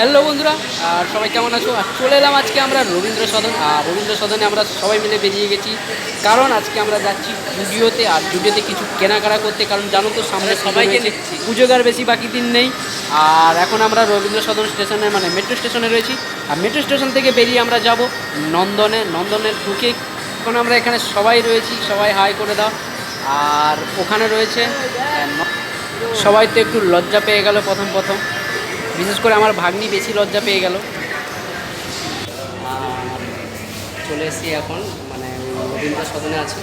Hello বন্ধুরা আর সবাই কেমন আছো? আর চলে এলাম আজকে আমরা রবীন্দ্র সদন আর রবীন্দ্র সদনে আমরা সবাই মিলে বেরিয়ে গেছি। কারণ আজকে আমরা যাচ্ছি জুডিওতে আর জুডিওতে কিছু কেনাকাটা করতে। কারণ জানো তো সামনে সবাইকে দেখছি। পুজোগার বেশি বাকি দিন নেই। আর এখন আমরা রবীন্দ্র সদন স্টেশনে মানে মেট্রো স্টেশনে রয়েছি। আর মেট্রো স্টেশন থেকে বেরিয়ে আমরা যাব নন্দনে। নন্দনের ঢুকে এখন আমরা এখানে সবাই রয়েছি। সবাই হাই করে দাও। আর ওখানে রয়েছে সবাই তো একটু লজ্জা পেয়ে গেল প্রথম প্রথম। বিশেষ করে আমার ভাগ্নি বেশি লজ্জা পেয়ে গেল। চলে এসেছি এখন মানে রবীন্দ্র সদনে আছে।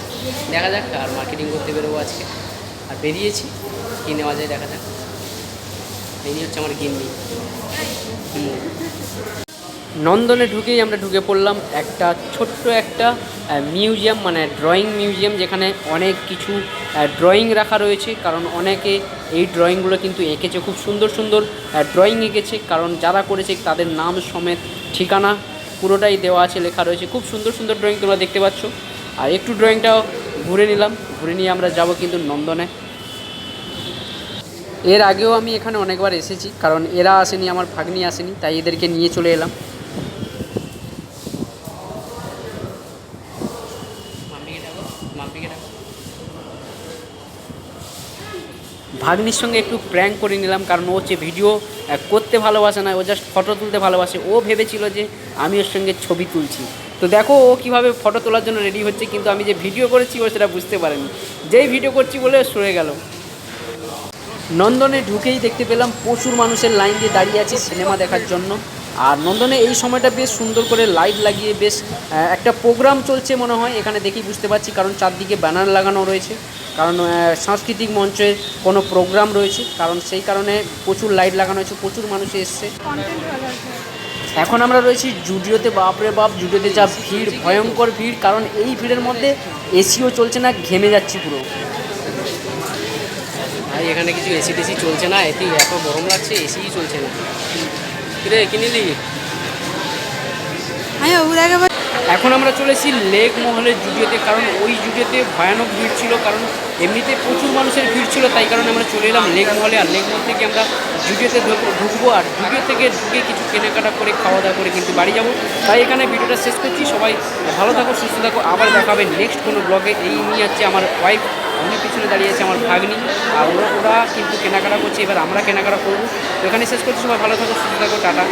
দেখা যাক, আর মার্কেটিং করতে বেরোবো আজকে। আর বেরিয়েছি, কী নেওয়া যায় দেখা যাক। এই হচ্ছে আমার গিন্নি। নন্দনে ঢুকেই আমরা ঢুকে পড়লাম একটা ছোট্ট একটা মিউজিয়াম মানে ড্রয়িং মিউজিয়াম যেখানে অনেক কিছু ড্রয়িং রাখা রয়েছে। কারণ অনেকে এই ড্রয়িংগুলো কিন্তু এঁকেছে, খুব সুন্দর সুন্দর ড্রয়িং এঁকেছে। কারণ যারা করেছে তাদের নাম সমেত ঠিকানা পুরোটাই দেওয়া আছে, লেখা রয়েছে। খুব সুন্দর সুন্দর ড্রয়িং তোমরা দেখতে পাচ্ছ। আর একটু ড্রয়িংটাও ঘুরে নিলাম। ঘুরে নিয়ে আমরা যাব কিন্তু নন্দনে। এর আগেও আমি এখানে অনেকবার এসেছি, কারণ এরা আসেনি, আমার ভাগ্নি আসেনি, তাই এদেরকে নিয়ে চলে এলাম। ভাগ্নির সঙ্গে একটু প্র্যাঙ্ক করে নিলাম, কারণ ও হচ্ছে ভিডিও করতে ভালোবাসে না, ও জাস্ট ফটো তুলতে ভালোবাসে। ও ভেবেছিল যে আমি ওর সঙ্গে ছবি তুলছি। তো দেখো, ও কীভাবে ফটো তোলার জন্য রেডি হচ্ছে, কিন্তু আমি যে ভিডিও করেছি, ও সেটা বুঝতে পারেনি। যেই ভিডিও করছি বলে সরে গেল। নন্দনে ঢুকেই দেখতে পেলাম প্রচুর মানুষের লাইন দিয়ে দাঁড়িয়ে আছে সিনেমা দেখার জন্য। আর নন্দনে এই সময়টা বেশ সুন্দর করে লাইট লাগিয়ে বেশ একটা প্রোগ্রাম চলছে মনে হয়, এখানে দেখেই বুঝতে পারছি, কারণ চারদিকে ব্যানার লাগানো রয়েছে। কারণ সাংস্কৃতিক মঞ্চের কোনো প্রোগ্রাম রয়েছে। কারণ সেই কারণে প্রচুর লাইট লাগানো হয়েছে প্রচুর মানুষ এসছে। এখন আমরা রয়েছি জুডিওতে বাপরে বাপ জুডিওতে যা ভিড় ভয়ঙ্কর ভিড়। কারণ এই ভিড়ের মধ্যে এসিও চলছে না ঘেমে যাচ্ছি পুরো। ভাই এখানে কিছু এসি টেসি চলছে না এতেই এত গরম লাগছে এসিই চলছে না। কিরে কিনিলি আমি বাবুদাকে বল- এখন আমরা চলেছি লেক মহলের জুডিওতে, কারণ ওই জুডিওতে ভয়ানক ভিড় ছিল, কারণ এমনিতে প্রচুর মানুষের ভিড় ছিল, তাই কারণে আমরা চলে এলাম লেক মহলে, আর লেক মহল থেকে আমরা জুডিওতে ঢুক- ঢুকবো, আর জুডিও থেকে ঢুকে কিছু কেনাকাটা করে খাওয়া দাওয়া করে কিন্তু বাড়ি যাব। তাই এখানে ভিডিওটা শেষ করছি, সবাই ভালো থাকো, সুস্থ থাকো, আবার দেখাবে নেক্সট কোনো ব্লগে এই নিয়ে যাচ্ছে আমার ওয়াইফ অনেক পিছনে দাঁড়িয়ে আছে আমার ভাগ্নি, আর ওরা ওরা কিন্তু কেনাকাটা করছে, এবার আমরা কেনাকাটা করব। এখানে শেষ করছি, সবাই ভালো থাকো, সুস্থ থাকো, টাটা।